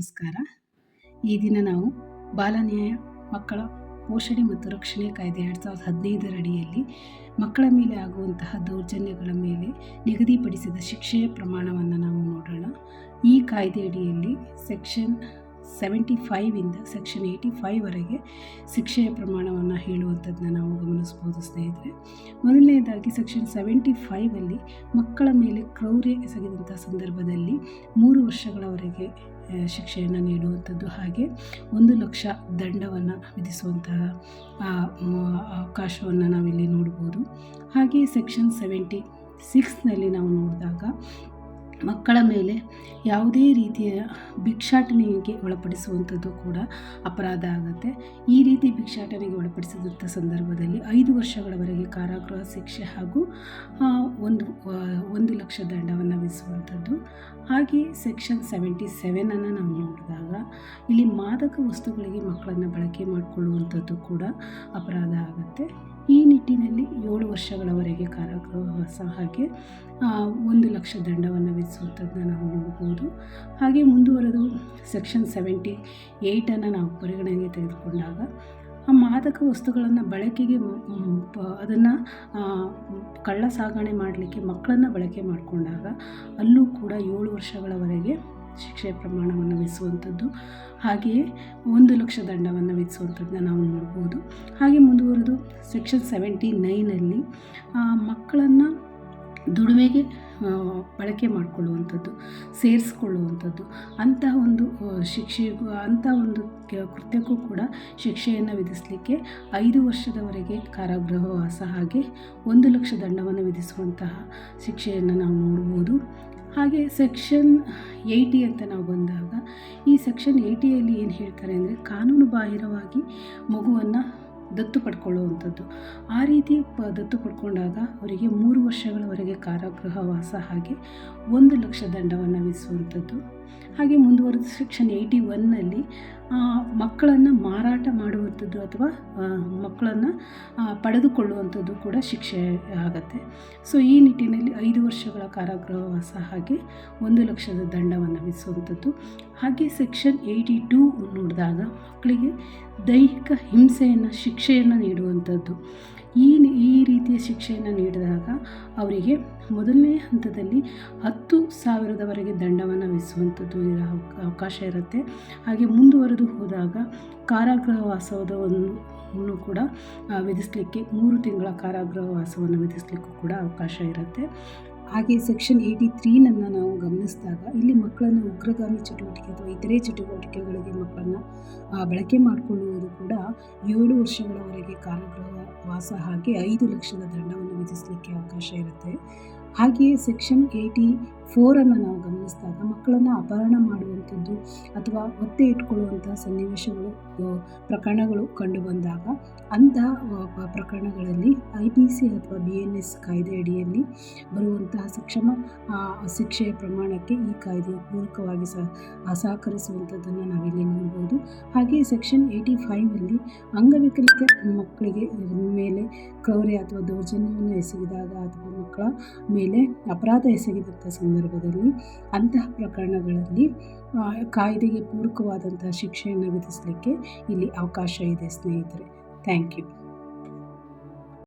ನಮಸ್ಕಾರ. ಈ ದಿನ ನಾವು ಬಾಲನ್ಯಾಯ ಮಕ್ಕಳ ಪೋಷಣೆ ಮತ್ತು ರಕ್ಷಣೆ ಕಾಯ್ದೆ ಎರಡು ಸಾವಿರದ ಹದಿನೈದರ ಅಡಿಯಲ್ಲಿ ಮಕ್ಕಳ ಮೇಲೆ ಆಗುವಂತಹ ದೌರ್ಜನ್ಯಗಳ ಮೇಲೆ ನಿಗದಿಪಡಿಸಿದ ಶಿಕ್ಷೆಯ ಪ್ರಮಾಣವನ್ನು ನಾವು ನೋಡೋಣ. ಈ ಕಾಯ್ದೆಯಡಿಯಲ್ಲಿ ಸೆಕ್ಷನ್ ಸೆವೆಂಟಿ ಫೈವಿಂದ ಸೆಕ್ಷನ್ ಏಯ್ಟಿ ಫೈವ್ವರೆಗೆ ಶಿಕ್ಷೆಯ ಪ್ರಮಾಣವನ್ನು ಹೇಳುವಂಥದ್ದನ್ನ ನಾವು ಗಮನಿಸ್ಬೋದು ಸ್ನೇಹಿತರೆ. ಮೊದಲನೆಯದಾಗಿ ಸೆಕ್ಷನ್ ಸೆವೆಂಟಿ ಫೈವಲ್ಲಿ ಮಕ್ಕಳ ಮೇಲೆ ಕ್ರೌರ್ಯ ಎಸಗಿದಂಥ ಸಂದರ್ಭದಲ್ಲಿ ಮೂರು ವರ್ಷಗಳವರೆಗೆ ಶಿಕ್ಷೆಯನ್ನು ನೀಡುವಂಥದ್ದು ಹಾಗೆ ಒಂದು ಲಕ್ಷ ದಂಡವನ್ನು ವಿಧಿಸುವಂತಹ ಅವಕಾಶವನ್ನು ನಾವಿಲ್ಲಿ ನೋಡ್ಬೋದು. ಹಾಗೆ ಸೆಕ್ಷನ್ ಸೆವೆಂಟಿ ಸಿಕ್ಸ್ನಲ್ಲಿ ನಾವು ನೋಡಿದಾಗ ಮಕ್ಕಳ ಮೇಲೆ ಯಾವುದೇ ರೀತಿಯ ಭಿಕ್ಷಾಟನೆಗೆ ಒಳಪಡಿಸುವಂಥದ್ದು ಕೂಡ ಅಪರಾಧ ಆಗುತ್ತೆ. ಈ ರೀತಿ ಭಿಕ್ಷಾಟನೆಗೆ ಒಳಪಡಿಸಿದಂಥ ಸಂದರ್ಭದಲ್ಲಿ ಐದು ವರ್ಷಗಳವರೆಗೆ ಕಾರಾಗೃಹ ಶಿಕ್ಷೆ ಹಾಗೂ ಒಂದು ಒಂದು ಲಕ್ಷ ದಂಡವನ್ನು ವಿಧಿಸುವಂಥದ್ದು. ಹಾಗೆ ಸೆಕ್ಷನ್ ಸೆವೆಂಟಿ ಸೆವೆನನ್ನು ನಾವು ನೋಡಿದಾಗ ಇಲ್ಲಿ ಮಾದಕ ವಸ್ತುಗಳಿಗೆ ಮಕ್ಕಳನ್ನು ಬಳಕೆ ಮಾಡಿಕೊಳ್ಳುವಂಥದ್ದು ಕೂಡ ಅಪರಾಧ ಆಗುತ್ತೆ. ಈ ನಿಟ್ಟಿನಲ್ಲಿ ಏಳು ವರ್ಷಗಳವರೆಗೆ ಕಾರಾಗೃಹವಾಸ ಹಾಗೆ ಒಂದು ಲಕ್ಷ ದಂಡವನ್ನು ವಿಧಿಸುವಂಥದ್ದನ್ನ ನಾವು ನೋಡ್ಬೋದು. ಹಾಗೆ ಮುಂದುವರೆದು ಸೆಕ್ಷನ್ ಸೆವೆಂಟಿ ಏಯ್ಟನ್ನು ನಾವು ಪರಿಗಣನೆಗೆ ತೆಗೆದುಕೊಂಡಾಗ, ಆ ಮಾದಕ ವಸ್ತುಗಳನ್ನು ಬಳಕೆಗೆ ಅದನ್ನು ಕಳ್ಳ ಸಾಗಣೆ ಮಾಡಲಿಕ್ಕೆ ಮಕ್ಕಳನ್ನು ಬಳಕೆ ಮಾಡಿಕೊಂಡಾಗ, ಅಲ್ಲೂ ಕೂಡ ಏಳು ವರ್ಷಗಳವರೆಗೆ ಶಿಕ್ಷೆ ಪ್ರಮಾಣವನ್ನು ವಿಧಿಸುವಂಥದ್ದು. ಹಾಗೆಯೇ ಒಂದು ಲಕ್ಷ ದಂಡವನ್ನು ವಿಧಿಸುವಂಥದ್ದನ್ನ ನಾವು ನೋಡ್ಬೋದು. ಹಾಗೆ ಮುಂದುವರೆದು ಸೆಕ್ಷನ್ ಸೆವೆಂಟಿ ನೈನಲ್ಲಿ ಮಕ್ಕಳನ್ನು ದುಡಿಮೆಗೆ ಬಳಕೆ ಮಾಡಿಕೊಳ್ಳುವಂಥದ್ದು, ಸೇರಿಸ್ಕೊಳ್ಳುವಂಥದ್ದು. ಅಂತಹ ಒಂದು ಶಿಕ್ಷೆಗೂ ಅಂತಹ ಒಂದು ಕೃತ್ಯಕ್ಕೂ ಕೂಡ ಶಿಕ್ಷೆಯನ್ನು ವಿಧಿಸಲಿಕ್ಕೆ ಐದು ವರ್ಷದವರೆಗೆ ಕಾರಾಗೃಹವಾಸ ಹಾಗೆ ಒಂದು ಲಕ್ಷ ದಂಡವನ್ನು ವಿಧಿಸುವಂತಹ ಶಿಕ್ಷೆಯನ್ನು ನಾವು ನೋಡ್ಬೋದು. ಹಾಗೆ ಸೆಕ್ಷನ್ ಏಯ್ಟಿ ಅಂತ ನಾವು ಬಂದಾಗ ಈ ಸೆಕ್ಷನ್ ಏಯ್ಟಿಯಲ್ಲಿ ಏನು ಹೇಳ್ತಾರೆ ಅಂದರೆ ಕಾನೂನು ಬಾಹಿರವಾಗಿ ಮಗುವನ್ನು ದತ್ತು ಪಡ್ಕೊಳ್ಳುವಂಥದ್ದು. ಆ ರೀತಿ ಪ ದತ್ತು ಪಡ್ಕೊಂಡಾಗ ಅವರಿಗೆ ಮೂರು ವರ್ಷಗಳವರೆಗೆ ಕಾರಾಗೃಹವಾಸ ಹಾಗೆ ಒಂದು ಲಕ್ಷ ದಂಡವನ್ನು ವಿಧಿಸುವಂಥದ್ದು. ಹಾಗೆ ಮುಂದುವರೆದ ಸೆಕ್ಷನ್ ಏಯ್ಟಿ ಒನ್ನಲ್ಲಿ ಮಕ್ಕಳನ್ನು ಮಾರಾಟ ಮಾಡುವಂಥದ್ದು ಅಥವಾ ಮಕ್ಕಳನ್ನು ಪಡೆದುಕೊಳ್ಳುವಂಥದ್ದು ಕೂಡ ಶಿಕ್ಷೆ ಆಗತ್ತೆ. ಸೊ ಈ ನಿಟ್ಟಿನಲ್ಲಿ ಐದು ವರ್ಷಗಳ ಕಾರಾಗೃಹವಾಸ ಹಾಗೆ ಒಂದು ಲಕ್ಷದ ದಂಡವನ್ನು ವಿಧಿಸುವಂಥದ್ದು. ಹಾಗೆ ಸೆಕ್ಷನ್ ಏಯ್ಟಿ ಟೂ ನೋಡಿದಾಗ ಮಕ್ಕಳಿಗೆ ದೈಹಿಕ ಹಿಂಸೆಯನ್ನು, ಶಿಕ್ಷೆಯನ್ನು ನೀಡುವಂಥದ್ದು. ಈ ಈ ರೀತಿಯ ಶಿಕ್ಷೆಯನ್ನು ನೀಡಿದಾಗ ಅವರಿಗೆ ಮೊದಲನೇ ಹಂತದಲ್ಲಿ ಹತ್ತು ಸಾವಿರದವರೆಗೆ ದಂಡವನ್ನು ವಿಧಿಸುವಂಥದ್ದು ಅವಕಾಶ ಇರುತ್ತೆ. ಹಾಗೆ ಮುಂದುವರೆದು ಹೋದಾಗ ಕಾರಾಗೃಹ ವಾಸವನ್ನು ಕೂಡ ವಿಧಿಸಲಿಕ್ಕೆ ಮೂರು ತಿಂಗಳ ಕಾರಾಗೃಹ ವಾಸವನ್ನು ವಿಧಿಸಲಿಕ್ಕೂ ಕೂಡ ಅವಕಾಶ ಇರುತ್ತೆ. ಹಾಗೆ ಸೆಕ್ಷನ್ ಏಯ್ಟಿ ತ್ರೀನನ್ನು ನಾವು ಗಮನಿಸಿದಾಗ ಇಲ್ಲಿ ಮಕ್ಕಳನ್ನು ಉಗ್ರಗಾಮಿ ಚಟುವಟಿಕೆ ಅಥವಾ ಇತರೆ ಚಟುವಟಿಕೆಗಳಿಗೆ ಮಕ್ಕಳನ್ನು ಬಳಕೆ ಮಾಡಿಕೊಳ್ಳುವುದು ಕೂಡ ಏಳು ವರ್ಷಗಳವರೆಗೆ ಕಾರಾಗೃಹ ವಾಸ ಹಾಗೆ ಐದು ಲಕ್ಷದ ದಂಡವನ್ನು ವಿಧಿಸಲಿಕ್ಕೆ ಅವಕಾಶ ಇರುತ್ತೆ. ಹಾಗೆಯೇ ಸೆಕ್ಷನ್ ಏಯ್ಟಿ ಫೋರನ್ನು ನಾವು ಗಮನಿಸಿದಾಗ ಮಕ್ಕಳನ್ನು ಅಪಹರಣ ಮಾಡುವಂಥದ್ದು ಅಥವಾ ಒತ್ತೆ ಇಟ್ಕೊಳ್ಳುವಂಥ ಸನ್ನಿವೇಶಗಳು ಪ್ರಕರಣಗಳು ಕಂಡುಬಂದಾಗ ಅಂಥ ಪ್ರಕರಣಗಳಲ್ಲಿ ಐ ಪಿ ಸಿ ಅಥವಾ ಬಿ ಎನ್ ಎಸ್ ಕಾಯ್ದೆ ಅಡಿಯಲ್ಲಿ ಬರುವಂತಹ ಸಕ್ಷಮ ಶಿಕ್ಷೆಯ ಪ್ರಮಾಣಕ್ಕೆ ಈ ಕಾಯ್ದೆಯು ಪೂರಕವಾಗಿ ಸಹ ಸಹಕರಿಸುವಂಥದ್ದನ್ನು ನಾವಿಲ್ಲಿ ನೋಡ್ಬೋದು. ಹಾಗೆಯೇ ಸೆಕ್ಷನ್ ಏಯ್ಟಿ ಫೈವಲ್ಲಿ ಅಂಗವಿಕಲಿತ ಮಕ್ಕಳಿಗೆ ಮೇಲೆ ಕ್ರೌರ್ಯ ಅಥವಾ ದೌರ್ಜನ್ಯವನ್ನು ಎಸಗಿದಾಗ ಅಥವಾ ಮಕ್ಕಳ ಮೇಲೆ ಅಪರಾಧ ಎಸಗಿದಂಥ ಸಂದರ್ಭದಲ್ಲಿ ಅಂತಹ ಪ್ರಕರಣಗಳಲ್ಲಿ ಕಾಯ್ದೆಗೆ ಪೂರಕವಾದಂತಹ ಶಿಕ್ಷೆಯನ್ನು ವಿಧಿಸಲಿಕ್ಕೆ ಇಲ್ಲಿ ಅವಕಾಶ ಇದೆ, ಸ್ನೇಹಿತರೆ. Thank you